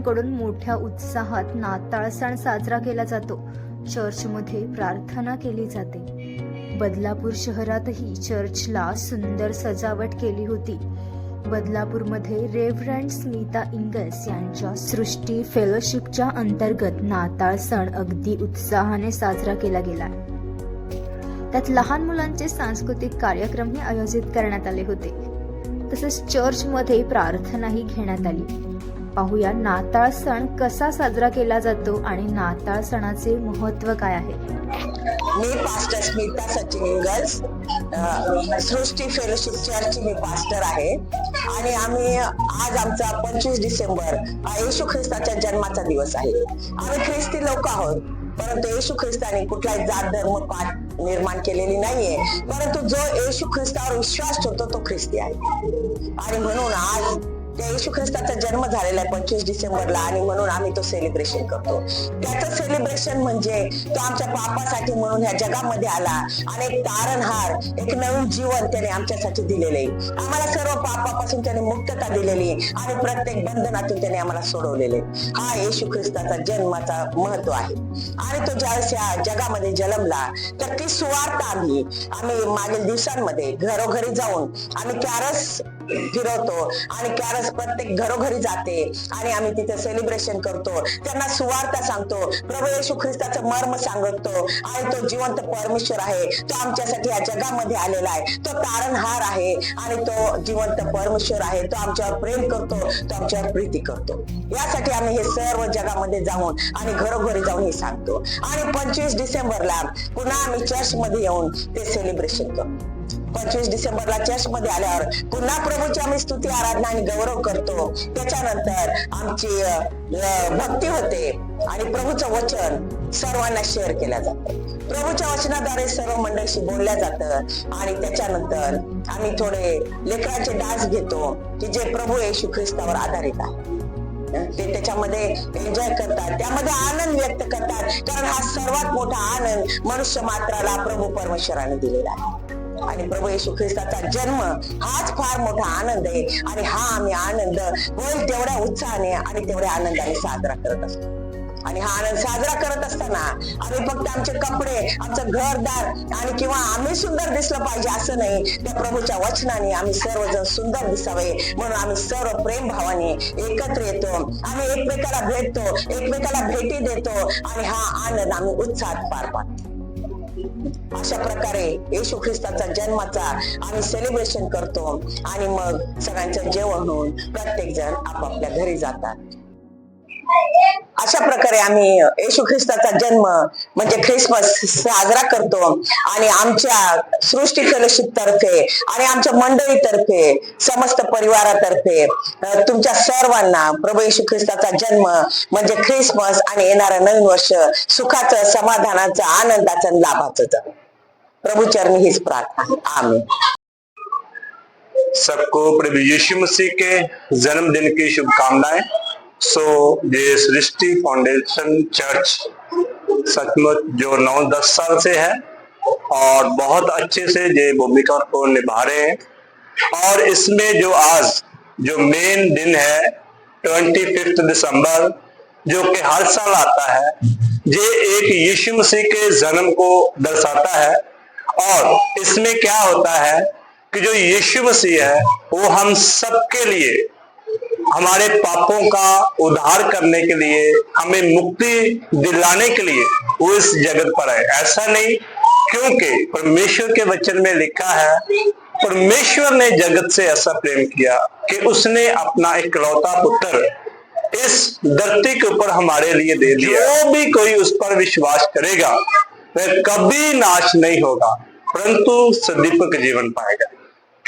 नागरिकांकडून मोठ्या उत्साहात नाताळ सण साजरा केला जातो. चर्चमध्ये प्रार्थना केली जाते. बदलापूर शहरातही चर्चला सुंदर सजावट केली होती. बदलापूरमध्ये रेव्हरंड स्मिता इंगल्स यांच्या सृष्टी फेलोशिपच्या अंतर्गत नाताळ सण अगदी उत्साहाने साजरा केला गेला. त्यात लहान मुलांचे सांस्कृतिक कार्यक्रमही आयोजित करण्यात आले होते. तसेच चर्चमध्ये प्रार्थनाही घेण्यात आली. पाहूया नाताळ सण कसा साजरा केला जातो आणि नाताळ सणाचे महत्त्व काय आहे? मी पास्टर स्मिता सचिन इंगल्स सृष्टी फेलोशिप चर्चची मी पास्टर आहे. आणि आम्ही आज आमचा पंचवीस डिसेंबर येशू ख्रिस्ताच्या जन्माचा दिवस आहे. आम्ही ख्रिस्ती लोक आहोत परंतु येशू ख्रिस्ताने कुठलाही जात धर्म पाठ निर्माण केलेली नाहीये. परंतु जो येशू ख्रिस्तावर विश्वास ठेवतो तो ख्रिस्ती आहे. आणि म्हणून आज येशू ख्रिस्ताचा जन्म झालेला आहे पंचवीस डिसेंबरला आणि म्हणून आम्ही तो सेलिब्रेशन करतो. त्याचं सेलिब्रेशन म्हणजे तो आमच्या पापासाठी म्हणून ह्या जगामध्ये आला आणि एक तारणहार एक नवीन जीवन त्याने आमच्यासाठी दिलेलं. आहे आम्हाला सर्व पापापासून त्याने मुक्तता दिलेली आहे आणि प्रत्येक बंधनातून त्याने आम्हाला सोडवलेले. हा येशू ख्रिस्ताचा जन्माचा महत्त्व आहे. आणि तो ज्यावेळेस या जगामध्ये जन्मला तर ती सुवार्थ आम्ही आम्ही मागील दिवसांमध्ये घरोघरी जाऊन आम्ही त्यारस फिरवतो आणि कॅरस प्रत्येक घरोघरी जाते आणि आम्ही तिथे सेलिब्रेशन करतो. त्यांना सुवार्ता सांगतो. प्रभू येशू ख्रिस्ताचं मर्म सांगतो आणि तो जिवंत परमेश्वर आहे. तो आमच्यासाठी या जगामध्ये आलेला आहे. तो तारणहार आहे आणि तो जिवंत परमेश्वर आहे. तो आमच्यावर प्रेम करतो. तो आमच्यावर प्रीती करतो. यासाठी आम्ही हे सर्व जगामध्ये जाऊन आणि घरोघरी जाऊन हे सांगतो. आणि पंचवीस डिसेंबरला पुन्हा आम्ही चर्च मध्ये येऊन ते सेलिब्रेशन करतो. पंचवीस डिसेंबरला चर्चमध्ये आल्यावर पुन्हा प्रभूची आम्ही स्तुती आराधना आणि गौरव करतो. त्याच्यानंतर आमची भक्ती होते आणि प्रभूचं वचन सर्वांना शेअर केलं जातं. प्रभूच्या वचनाद्वारे सर्व मंडळशी बोलल्या जातं आणि त्याच्यानंतर आम्ही थोडे लेकरांचे डान्स घेतो की जे प्रभू येशू ख्रिस्तावर आधारित आहे ते त्याच्यामध्ये एन्जॉय करतात. त्यामध्ये आनंद व्यक्त करतात. कारण हा सर्वात मोठा आनंद मनुष्य मात्राला प्रभू परमेश्वराने दिलेला आहे. आणि प्रभू येशू ख्रिस्ताचा जन्म हाच फार मोठा आनंद आहे. आणि हा आम्ही आनंद होईल तेवढ्या उत्साहाने आणि तेवढ्या आनंदाने साजरा करत असतो. आणि हा आनंद साजरा करत असताना आम्ही फक्त आमचे कपडे आमचं घरदार आणि किंवा आम्ही सुंदर दिसलं पाहिजे असं नाही. त्या प्रभूच्या वचनाने आम्ही सर्वजण सुंदर दिसावे म्हणून आम्ही सर्व प्रेम भावाने एकत्र येतो. आम्ही एकमेकाला भेटतो एकमेकाला भेटी देतो आणि हा आनंद आम्ही उत्साहात पार पाडतो. अशा प्रकारे येशू ख्रिस्ताचा जन्माचा आम्ही सेलिब्रेशन करतो. आणि मग सगळ्यांचं जेवण होऊन प्रत्येक जण आपापल्या घरी जातात. अशा प्रकारे आम्ही येशू ख्रिस्ताचा जन्म म्हणजे ख्रिसमस साजरा करतो. आणि आमच्या सृष्टी फेलोशिप तर्फे आणि आमच्या मंडळीतर्फे समस्त परिवारातर्फे तुमच्या सर्वांना प्रभू येशू ख्रिस्ताचा जन्म म्हणजे ख्रिसमस आणि येणारं नवीन वर्ष सुखाचं समाधानाचं आनंदाचं लाभाचं. प्रभू चरणी हीच प्रार्थना. आम्ही सबको प्रभु यीशु मसीह के जन्मदिन की शुभकामनाएं। सो ये सृष्टि फाउंडेशन चर्च सचमुच जो नौ दस साल से है और बहुत अच्छे से ये भूमिका को निभा रहे हैं। और इसमें जो आज जो मेन दिन है ट्वेंटी फिफ्थ दिसंबर, जो कि हर साल आता है, ये एक यीशु मसीह के जन्म को दर्शाता है। और इसमें क्या होता है कि जो यीशु मसीह है, वो हम सबके लिए हमारे पापों का उद्धार करने के लिए, हमें मुक्ति दिलाने के लिए वो इस जगत पर है ऐसा नहीं, क्योंकि परमेश्वर के वचन में लिखा है, परमेश्वर ने जगत से ऐसा प्रेम किया कि उसने अपना इकलौता पुत्र इस धरती के ऊपर हमारे लिए दे दिया। जो भी कोई उस पर विश्वास करेगा, वह कभी नाश नहीं होगा, परंतु सदीपक जीवन पाएगा।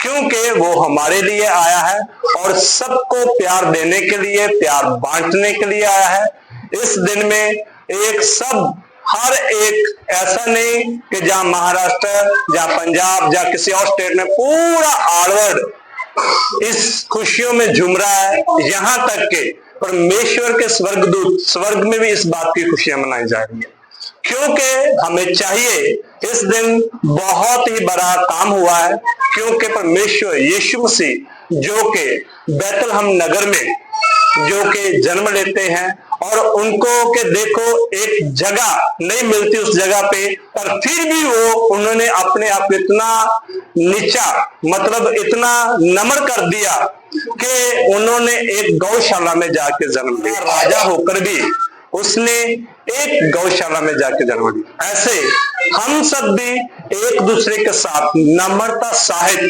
क्योंकि वो हमारे लिए आया है और सबको प्यार देने के लिए, प्यार बांटने के लिए आया है। इस दिन में एक सब, हर एक ऐसा नहीं कि जहाँ महाराष्ट्र, जहाँ पंजाब, जहाँ किसी और स्टेट में पूरा आलवर्ड इस खुशियों में झूम रहा है, यहाँ तक के परमेश्वर के स्वर्गदूत, स्वर्ग में भी इस बात की खुशियाँ मनाई जा रही है। क्योंकि हमें चाहिए। इस दिन बहुत ही बड़ा काम हुआ है, क्योंकि परमेश्वर यीशु मसीह, जो कि बैतलहम नगर में, जो कि जन्म लेते हैं, और उनको के देखो एक जगह नहीं मिलती उस जगह पे, पर फिर भी वो, उन्होंने अपने आप इतना नीचा मतलब इतना नम्र कर दिया कि उन्होंने एक गौशाला में जाके जन्म लिया। राजा होकर भी उसने एक गौशाला में जाके जन्म लिया। ऐसे हम सब भी एक दूसरे के साथ नम्रता साहित,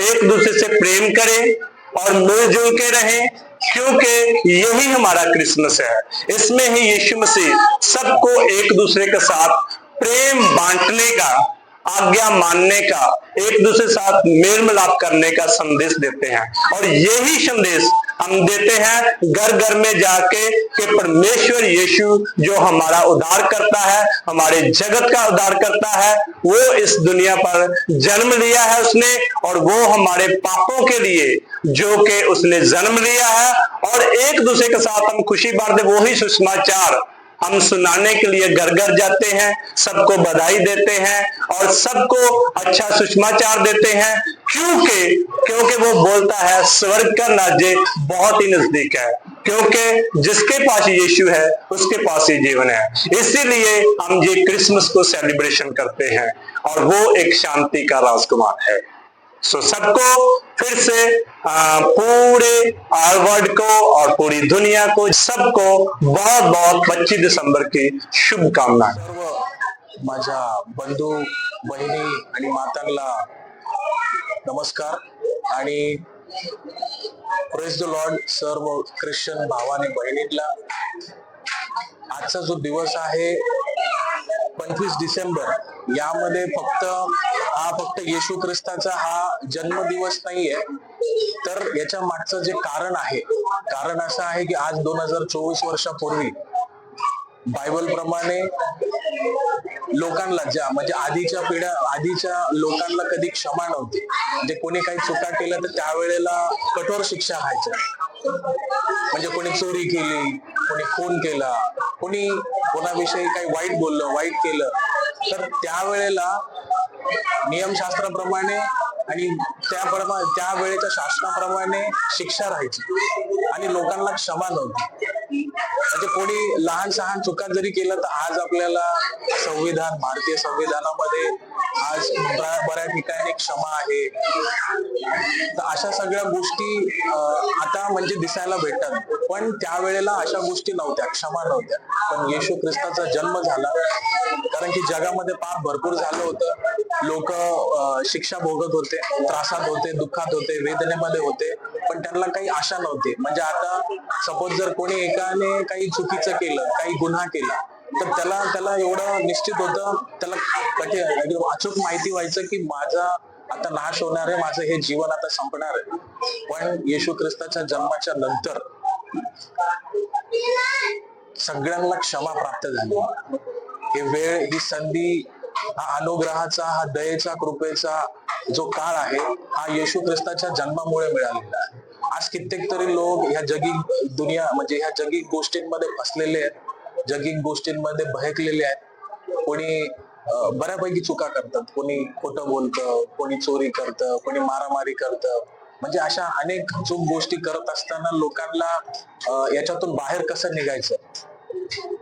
एक दूसरे से प्रेम करें और मिलजुल के रहें, क्योंकि यही हमारा क्रिसमस है। इसमें ही यीशु मसीह सबको एक दूसरे के साथ प्रेम बांटने का, आज्ञा मानने का, एक दूसरे के साथ मेल मिलाप करने का संदेश देते हैं। और यही संदेश हम देते हैं घर घर में जाके कि परमेश्वर यीशु जो हमारा उद्धार करता है, हमारे जगत का उद्धार करता है, वो इस दुनिया पर जन्म लिया है उसने और वो हमारे पापों के लिए जो कि उसने जन्म लिया है और एक दूसरे के साथ हम खुशी बांटते वही सुषमाचार हम सुनाने के लिए घर घर जाते हैं सबको बधाई देते हैं और सबको अच्छा सुषमाचार देते हैं क्योंकि क्योंकि वो बोलता है स्वर्ग का राज्य बहुत ही नजदीक है क्योंकि जिसके पास यीशु है उसके पास ही जीवन है। इसीलिए हम ये क्रिसमस को सेलिब्रेशन करते हैं और वो एक शांति का राजकुमार है। सो सबको फिर से आ, पूरे वर्ल्ड को और पूरी दुनिया को सबको बहुत बहुत 25 दिसंबर की शुभकामनाएं। सर्व माझ्या बंधू बहिणी आणि मातांना नमस्कार. आणि प्रेस द लॉर्ड सर्व ख्रिश्चन भावाने बहिणीला आजचा जो दिवस आहे पंचवीस डिसेंबर. यामध्ये फक्त हा फक्त येशू ख्रिस्ताचा हा जन्मदिवस नाहीये. तर याच्या मागचं जे कारण आहे कारण असं आहे की आज दोन हजार चोवीस वर्षापूर्वी बायबल प्रमाणे लोकांना ज्या म्हणजे आधीच्या पिढ्या आधीच्या लोकांना कधी क्षमा नव्हती. म्हणजे कोणी काही चुका केल्या तर त्यावेळेला कठोर शिक्षा व्हायच्या. म्हणजे कोणी चोरी केली कोणी खून केला कोणी कोणाविषयी काही वाईट बोललं वाईट केलं तर त्यावेळेला नियमशास्त्राप्रमाणे आणि त्याप्रमाणे त्या वेळेच्या शासनाप्रमाणे शिक्षा राहायची आणि लोकांना क्षमा नव्हती. म्हणजे कोणी लहान सहान चुका जरी केलं तर आज आपल्याला संविधान भारतीय संविधानामध्ये आज बऱ्या ठिकाणी क्षमा आहे. तर अशा सगळ्या गोष्टी आता म्हणजे दिसायला भेटतात. पण त्यावेळेला अशा गोष्टी नव्हत्या क्षमा नव्हत्या. पण येशू ख्रिस्ताचा जन्म झाला. कारण की जगामध्ये पाप भरपूर झालं होतं. लोक शिक्षा भोगत होते त्रासात होते दुःखात होते वेदनेमध्ये होते. पण त्यांना काही आशा नव्हती. म्हणजे आता सपोज जर कोणी एकाने काही चुकीचं केलं काही गुन्हा केला तर त्याला त्याला एवढं निश्चित होतं त्याला म्हणजे कठीण अचूक माहिती व्हायचं की माझा आता नाश होणार आहे माझं हे जीवन आता संपणार आहे. पण येशू ख्रिस्ताच्या जन्माच्या नंतर सगळ्यांना क्षमा प्राप्त झाली. हे वेळ ही संधी हा अनुग्रहाचा हा दयेचा कृपेचा जो काळ आहे हा येशू ख्रिस्ताच्या जन्मामुळे मिळालेला आहे. आज कित्येक तरी लोक ह्या जगी दुनिया म्हणजे ह्या जगी गोष्टींमध्ये फसलेले आहेत. जगिंग गोष्टींमध्ये बहकलेले आहेत. कोणी बऱ्यापैकी चुका करतात. कोणी खोटं बोलतं कोणी चोरी करतं कोणी मारामारी करतं. म्हणजे अशा अनेक चूक गोष्टी करत असताना लोकांना याच्यातून बाहेर कसं निघायचं?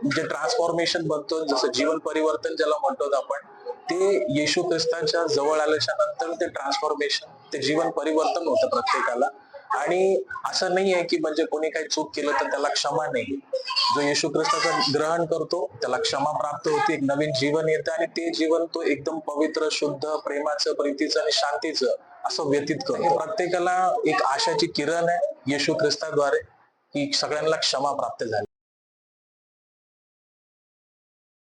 जे ट्रान्सफॉर्मेशन बनतो जसं जीवन परिवर्तन ज्याला म्हणतो आपण ते येशू ख्रिस्तांच्या जवळ आल्याच्यानंतर ते ट्रान्सफॉर्मेशन ते जीवन परिवर्तन होतं प्रत्येकाला. आणि असं नाही आहे की म्हणजे कोणी काही चूक केलं तर त्याला क्षमा नाही. जो येशू ख्रिस्ताचं ग्रहण करतो त्याला क्षमा प्राप्त होते एक नवीन जीवन येतं आणि ते जीवन तो एकदम पवित्र शुद्ध प्रेमाचं प्रीतीचं आणि शांतीचं असं व्यतीत करतो. प्रत्येकाला एक आशाची किरण आहे येशू ख्रिस्ताद्वारे की सगळ्यांना क्षमा प्राप्त झाली.